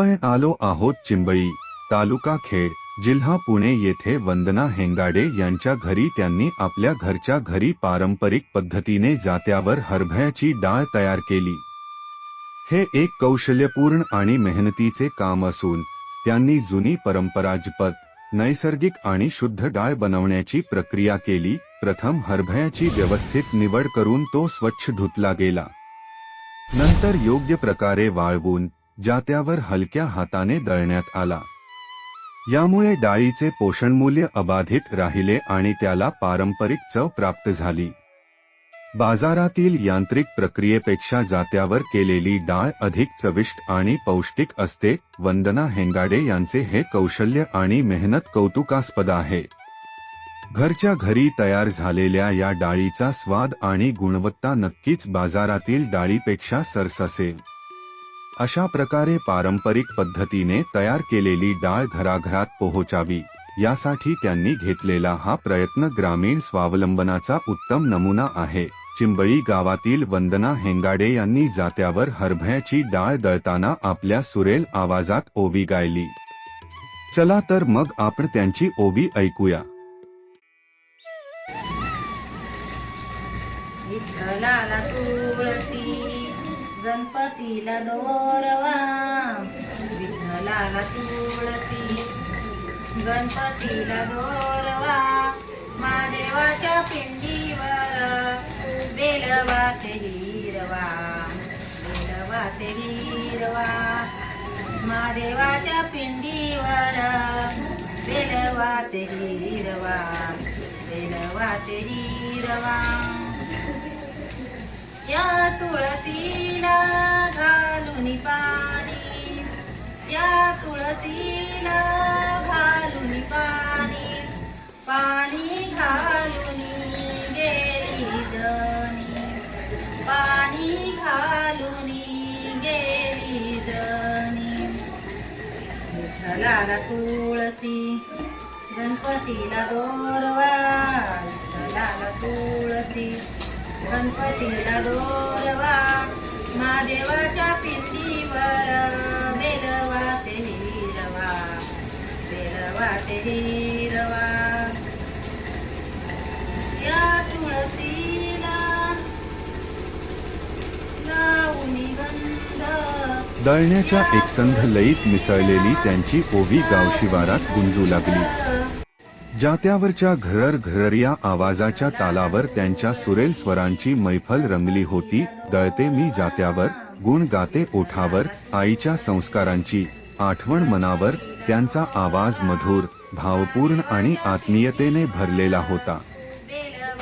आलो आहोत चिंबई. तालुका खेड जिल्हा पुणे येथे वंदना हेंगाडे यांच्या घरी त्यांनी आपल्या घरच्या घरी पारंपरिक पद्धतीने जात्यावर हरभऱ्याची डाळ तयार केली. हे एक कौशल्यपूर्ण आणि मेहनतीचे काम असून त्यांनी जुनी परंपराजपत नैसर्गिक आणि शुद्ध डाळ बनवण्याची प्रक्रिया केली. प्रथम हरभऱ्याची व्यवस्थित निवड करून तो स्वच्छ धुतला गेला. नंतर योग्य प्रकारे वाळवून जात्यावर हलक्या हाताने दळण्यात आला. यामुळे डाळीचे पोषणमूल्य अबाधित राहिले आणि त्याला पारंपरिक चव प्राप्त झाली. बाजारातील यांत्रिक प्रक्रियेपेक्षा जात्यावर केलेली डाळ अधिक चविष्ट आणि पौष्टिक असते वंदना हेंगाडे यांचे हे कौशल्य आणि मेहनत कौतुकास्पद आहे. घरच्या घरी तयार झालेल्या या डाळीचा स्वाद आणि गुणवत्ता नक्कीच बाजारातील डाळीपेक्षा सरस असेल. अशा प्रकारे पारंपरिक पद्धतीने तयार केलेली डाळ घराघरात पोहोचावी. यासाठी त्यांनी घेतलेला हा प्रयत्न ग्रामीण स्वावलंबनाचा उत्तम नमुना आहे. चिंबळी गावातील वंदना हेंगाडे यांनी जात्यावर हरभऱ्याची डाळ दळताना आपल्या सुरेल आवाजात ओवी गायली. चला तर मग आपण त्यांची ओवी ऐकूया. तुळसी गणपतीला दोरवा. विठ्ठलाला तुळसी गणपतीला दोरवा. महादेवाच्या पिंडीवर. बेलवाचे हिरवा. बेलवाचे हिरवा. महादेवाच्या पिंडीवर. बेलवाचे हिरवा. बेलवाचे हिरवा. या तुळसीला घालून पाणी. या तुळसीला घालून पाणी. पाणी घालून गेली जणी. पाणी घालून गेली जणी. विठ्ठलाला तुळसी गणपतीला गोरवा. विठ्ठलाला तुळसी. गणपतीला दोरवा महादेवाच्या पिंडीवर बेलवा ते हिरवा बेलवा ते हिरवा. या तुळसीला लावणी गंध. दळण्याच्या एकसंध लईत मिसळलेली त्यांची ओवी गावशिवारात गुंजू लागली. जात्यावरच्या घरर घरर या आवाजाच्या तालावर त्यांच्या सुरेल स्वरांची मैफल रंगली होती दळते मी जात्यावर गुण गाते ओठावर आईच्या संस्कारांची आठवण मनावर त्यांचा आवाज मधुर भावपूर्ण आणि आत्मीयतेने भरलेला होता.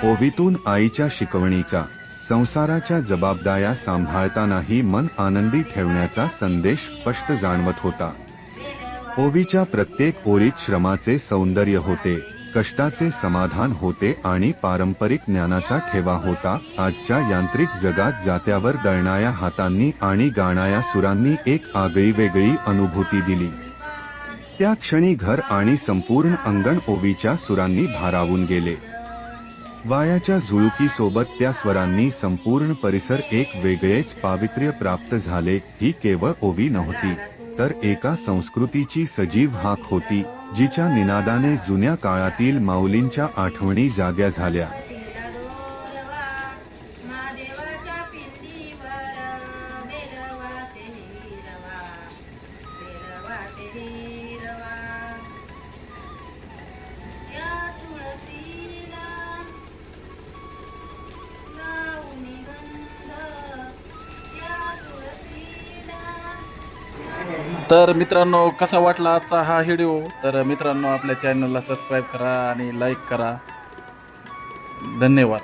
ओवीतून आईच्या शिकवणीचा संसाराच्या जबाबदाऱ्या सांभाळतानाही मन आनंदी ठेवण्याचा संदेश स्पष्ट जाणवत होता. ओवीच्या प्रत्येक ओळीत श्रमाचे सौंदर्य होते कष्टाचे समाधान होते आणि पारंपरिक ज्ञानाचा ठेवा होता. आजच्या यांत्रिक जगात जात्यावर दळणाऱ्या हातांनी आणि गाणाऱ्या सुरांनी एक आगळी वेगळी अनुभूती दिली. त्या क्षणी घर आणि संपूर्ण अंगण ओवीच्या सुरांनी भारावून गेले. वायाच्या झुळुकीसोबत त्या स्वरांनी संपूर्ण परिसर एक वेगळेच पावित्र्य प्राप्त झाले ही केवळ ओवी नव्हती. तर एका संस्कृतीची सजीव हाक होती जिच्या निनादाने जुन्या काळातील माऊलींच्या आठवणी जाग्या झाल्या. तर मित्रांनो कसा वाटला आजचा हा व्हिडिओ? तर मित्रांनो आपल्या चॅनलला सबस्क्राईब करा आणि लाईक करा. धन्यवाद.